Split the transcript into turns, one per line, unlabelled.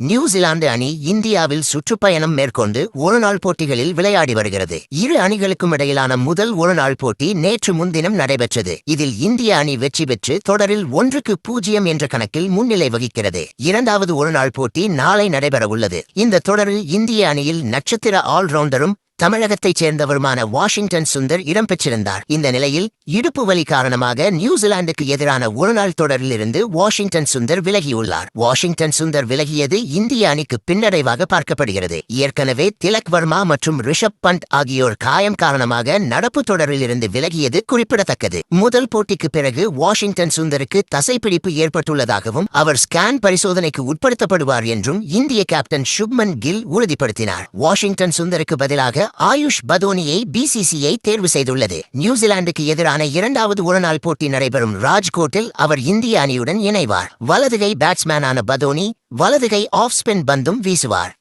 New Zealand அணி இந்தியாவில் சுற்றுப்பயணம் மேற்கொண்டு ஒருநாள் போட்டிகளில் விளையாடி வருகிறது. இரு அணிகளுக்கும் இடையிலான முதல் ஒருநாள் போட்டி நேற்று முன்தினம் நடைபெற்றது. இதில் இந்திய அணி வெற்றி பெற்று தொடரில் ஒன்றுக்கு பூஜ்ஜியம் என்ற கணக்கில் முன்னிலை வகிக்கிறது. இரண்டாவது ஒருநாள் போட்டி நாளை நடைபெற உள்ளது இந்த தொடரில் இந்திய அணியில் நட்சத்திர ஆல்ரவுண்டரும் தமிழகத்தைச் சேர்ந்தவருமான வாஷிங்டன் சுந்தர் இடம்பெற்றிருந்தார். இந்த நிலையில் இடுப்பு வலி காரணமாக நியூசிலாந்துக்கு எதிரான ஒருநாள் தொடரிலிருந்து வாஷிங்டன் சுந்தர் விலகியுள்ளார். வாஷிங்டன் சுந்தர் விலகியது இந்திய அணிக்கு பின்னடைவாக பார்க்கப்படுகிறது. ஏற்கனவே திலக் வர்மா மற்றும் ரிஷப் பண்ட் ஆகியோர் காயம் காரணமாக நடப்பு தொடரிலிருந்து விலகியது குறிப்பிடத்தக்கது. முதல் போட்டிக்கு பிறகு வாஷிங்டன் சுந்தருக்கு தசைப்பிடிப்பு ஏற்பட்டுள்ளதாகவும் அவர் ஸ்கேன் பரிசோதனைக்கு உட்படுத்தப்படுவார் என்றும் இந்திய கேப்டன் சுப்மன் கில் உறுதிப்படுத்தினார். வாஷிங்டன் சுந்தருக்கு பதிலாக ஆயுஷ் பதோனியை பிசிசிஐ தேர்வு செய்துள்ளது. நியூசிலாந்துக்கு எதிரான இரண்டாவது ஒருநாள் போட்டி நடைபெறும் ராஜ்கோட்டில் அவர் இந்திய அணியுடன் இணைவார். வலதுகை பேட்ஸ்மேனான பதோனி வலதுகை ஆஃப் ஸ்பின் பந்தும் வீசுவார்.